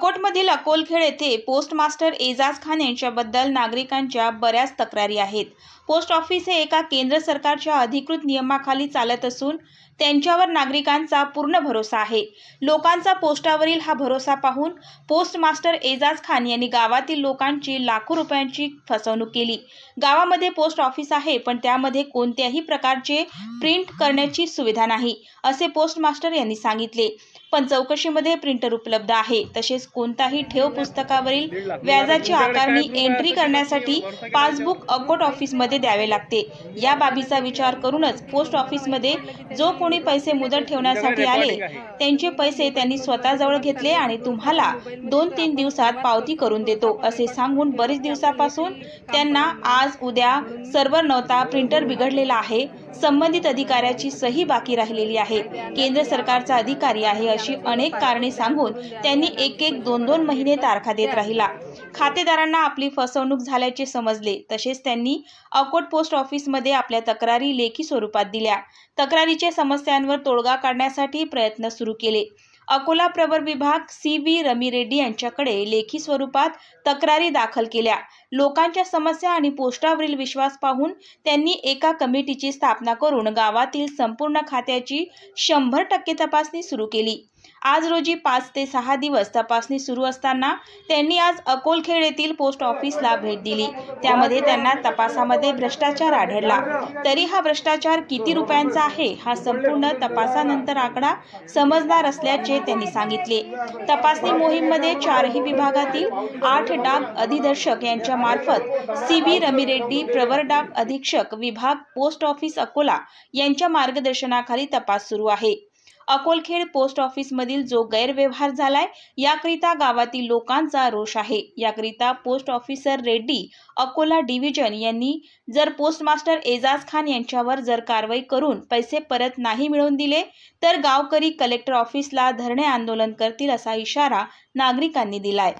अकोटमधील अकोलखेड येथे पोस्टमास्टर एजाज खान यांच्याबद्दल नागरिकांच्या बऱ्याच तक्रारी आहेत. पोस्ट ऑफिस हे एका केंद्र सरकारच्या अधिकृत नियमाखाली चालत असून त्यांच्यावर नागरिकांचा पूर्ण भरोसा आहे. लोकांचा पोस्टावरील हा भरोसा पाहून पोस्टमास्टर एजाज खान यांनी गावातील लोकांची लाखो रुपयांची फसवणूक केली. गावामध्ये पोस्ट ऑफिस आहे पण त्यामध्ये कोणत्याही प्रकारचे प्रिंट करण्याची सुविधा नाही असे पोस्टमास्टर यांनी सांगितले. पण चौकशीमध्ये प्रिंटर उपलब्ध आहे तसेच कोणताही ठेव पुस्तकावरील व्याजाची आकारणी एंट्री करण्यासाठी पासबुक अकोट ऑफिसमध्ये द्यावे लागते. या बाबीचा विचार करूनच पोस्ट ऑफिसमध्ये जो कोणी पैसे मुदत ठेवण्यासाठी आले त्यांचे पैसे त्यांनी स्वतःजवळ घेतले आणि तुम्हाला दोन तीन दिवसात पावती करून देतो असे सांगून बरेच दिवसापासून त्यांना आज उद्या सर्व्हर नव्हता प्रिंटर बिघडलेला आहे. संबंधित अधिकाऱ्याची सही बाकी राहिलेली आहे. केंद्र सरकारचा अधिकारी आहे अशी अनेक कारणे सांगून त्यांनी एक एक दोन दोन महिने तारखा देत राहिला. खातेदारांना आपली फसवणूक झाल्याचे समजले. तसेच त्यांनी अकोट पोस्ट ऑफिसमध्ये आपल्या तक्रारी लेखी स्वरूपात दिल्या. तक्रारीच्या समस्यांवर तोडगा काढण्यासाठी प्रयत्न सुरू केले. अकोला प्रवर विभाग सी व्ही रमी रेड्डी यांच्याकडे लेखी स्वरूपात तक्रारी दाखल केल्या. लोकांच्या समस्या आणि पोस्टावरील विश्वास पाहून त्यांनी एका कमिटीची स्थापना करून गावातील संपूर्ण खात्याची शंभर टक्के तपासणी सुरू केली. आज रोजी पाच ते सहा दिवस तपासणी सुरू असताना त्यांनी आज अकोलखेड येथील पोस्ट ऑफिसला भेट दिली. त्यामध्ये त्यांना तपासामध्ये भ्रष्टाचार आढळला. तरी हा भ्रष्टाचार किती रुपयांचा आहे हा संपूर्ण तपासानंतर आकडा समजणार असल्याचे त्यांनी सांगितले. तपासणी मोहीममध्ये चारही विभागातील आठ डाक अधिदर्शक यांच्या मार्फत सी बी रमिरेड्डी प्रवर डाक अधीक्षक विभाग पोस्ट ऑफिस अकोला यांच्या मार्गदर्शनाखाली तपास सुरू आहे. अकोलखेड पोस्ट ऑफिसमधील जो गैरव्यवहार झालाय याकरिता गावातील लोकांचा रोष आहे. याकरिता post officer Reddy Akola division यांनी जर पोस्ट मास्टर एजाज खान यांच्यावर जर कारवाई करून पैसे परत नाही मिळवून दिले तर गावकरी कलेक्टर ऑफिसला धरणे आंदोलन करतील असा इशारा नागरिकांनी दिलाय.